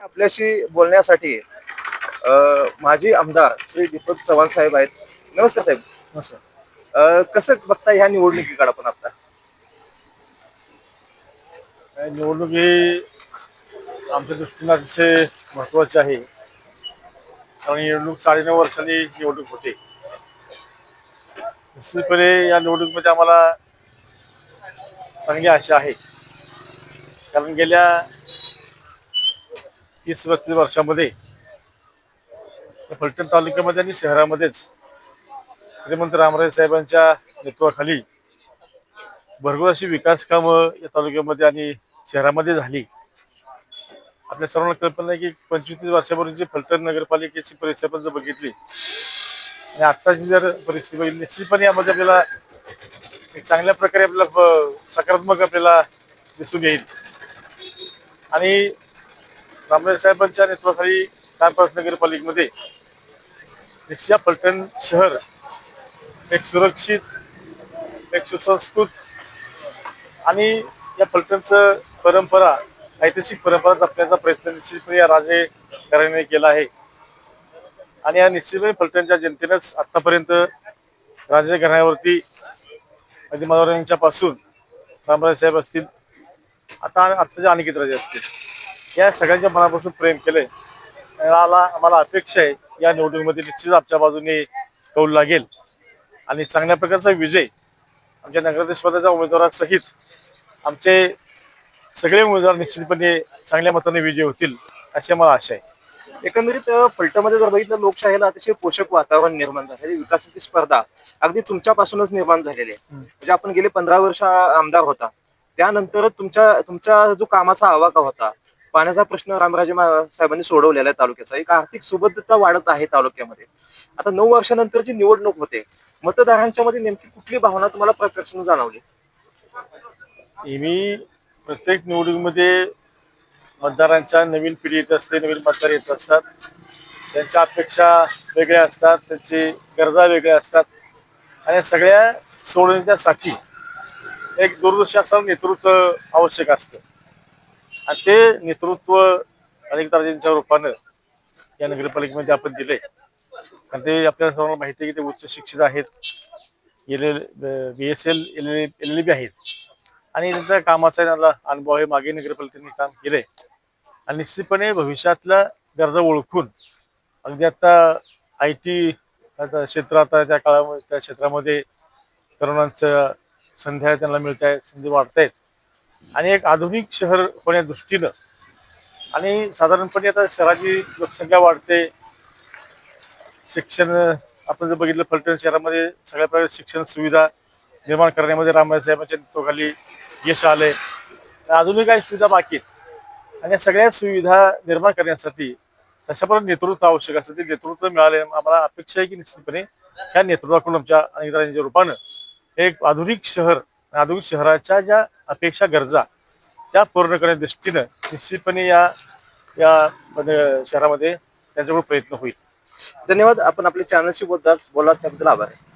आपल्याशी बोलण्यासाठी अ, माजी आमदार श्री दीपक चव्हाण साहेब आहेत. नमस्कार साहेब. नमस्कार. कसं बघता ह्या निवडणुकीकडे आपण आता? निवडणूक ही आमच्या दृष्टीनं अतिशय महत्वाची आहे. कारण निवडणूक साडेनऊ वर्षांनी निवडणूक होते. निश्चितपणे या निवडणुकीमध्ये आम्हाला चांगली आशा आहे. कारण गेल्या तीस बत्तीस वर्षामध्ये फलटण तालुक्यामध्ये आणि शहरामध्येच श्रीमंत रामराजे साहेबांच्या नेतृत्वाखाली भरपूर अशी विकास कामं या तालुक्यामध्ये आणि शहरामध्ये झाली. आपल्या सर्वांना कल्पना आहे की पंचवीस तीस वर्षापूर्वीची फलटण नगरपालिकेची परिस्थिती आपण जर बघितली आणि आत्ताची जर परिस्थिती बघितली निश्चितपणे यामध्ये आपल्याला एक चांगल्या प्रकारे आपल्याला सकारात्मक आपल्याला दिसून येईल. आणि रामराय साहेबांच्या नेतृत्वाखाली कानपास नगरपालिकेमध्ये निशिया पलटण शहर एक सुरक्षित एक सुसंस्कृत आणि या फलटणचं परंपरा ऐतिहासिक परंपरा जपण्याचा प्रयत्न निश्चितपणे या राजे घराण्याने केला आहे. आणि या निश्चितपणे फलटणच्या जनतेनंच आतापर्यंत राजे घराण्यावरती अगदी यांच्या पासून रामराज साहेब असतील. आता आत्ताचे अनिकेत राजे असतील. या सगळ्यांच्या मनापासून प्रेम केलंय. मला आम्हाला अपेक्षा आहे या निवडणुकीमध्ये निश्चित आमच्या बाजूने कौल लागेल. आणि चांगल्या प्रकारचा विजय आमच्या नगराध्यक्ष पदाच्या उमेदवारासहित आमचे सगळे उमेदवार निश्चितपणे चांगल्या मताने विजय होतील अशी आम्हाला आशा आहे. एकंदरीत अ, फलटणमध्ये जर बघितलं लोकशाहीला अतिशय पोषक वातावरण निर्माण झाले. विकासाची स्पर्धा अगदी तुमच्यापासूनच निर्माण झालेली आहे. म्हणजे आपण गेले पंधरा वर्ष आमदार होता. त्यानंतर तुमच्या तुमचा जो कामाचा आवाका होता पाण्याचा प्रश्न रामराजे साहेबांनी सोडवलेला आहे तालुक्याचा. एक आर्थिक सुबद्धता वाढत आहे तालुक्यामध्ये. आता नऊ वर्षानंतरची निवडणूक होते मतदारांच्या मध्ये नेमकी कुठली भावना तुम्हाला प्रकर्षण जाणवली? मी प्रत्येक निवडणुकीमध्ये मतदारांच्या नवीन पिढी येत असते नवीन मतदार येत असतात. त्यांच्या अपेक्षा वेगळ्या असतात त्यांची गरजा वेगळ्या असतात. आणि सगळ्या सोडवण्यासाठी एक दूरदर्शी असणारं नेतृत्व आवश्यक असतं. आणि ते नेतृत्व अनेक राजेंच्या रूपानं या नगरपालिकेमध्ये आपण दिले कारण ते आपल्याला सर्वांना माहिती आहे की ते उच्च शिक्षित आहेत. L L B S L L L L B आहेत. आणि त्यांच्या कामाचा त्यांना अनुभव आहे. मागे नगरपालिकेने काम केलंय. आणि निश्चितपणे भविष्यातल्या गरजा ओळखून अगदी आता आय टी क्षेत्र आता त्या काळामध्ये त्या क्षेत्रामध्ये तरुणांच्या संध्या त्यांना मिळत आहेत संधी वाढत आहेत. आणि एक आधुनिक शहर होण्या दृष्टीनं आणि साधारणपणे आता शहराची लोकसंख्या वाढते. शिक्षण आपण जर बघितलं फलटण शहरामध्ये सगळ्या प्रकारच्या शिक्षण सुविधा निर्माण करण्यामध्ये रामराज साहेबांच्या नेतृत्वाखाली यश आले तर अजूनही काही सुविधा बाकी आहेत. आणि या सगळ्या सुविधा निर्माण करण्यासाठी तशा नेतृत्व आवश्यक असतं ते नेतृत्व मिळाले आम्हाला अपेक्षा आहे की निश्चितपणे ह्या नेतृत्वाकडून आमच्या अनेक रूपानं एक आधुनिक शहर आधुनिक शहराच्या ज्या अपेक्षा गरजा त्या पूर्ण करण्याच्या दृष्टीनं निश्चितपणे या या शहरामध्ये त्यांच्याकडून प्रयत्न होईल. धन्यवाद. आपण आपल्या चॅनलशी बोलतात. बोलात त्याबद्दल आभार. आहे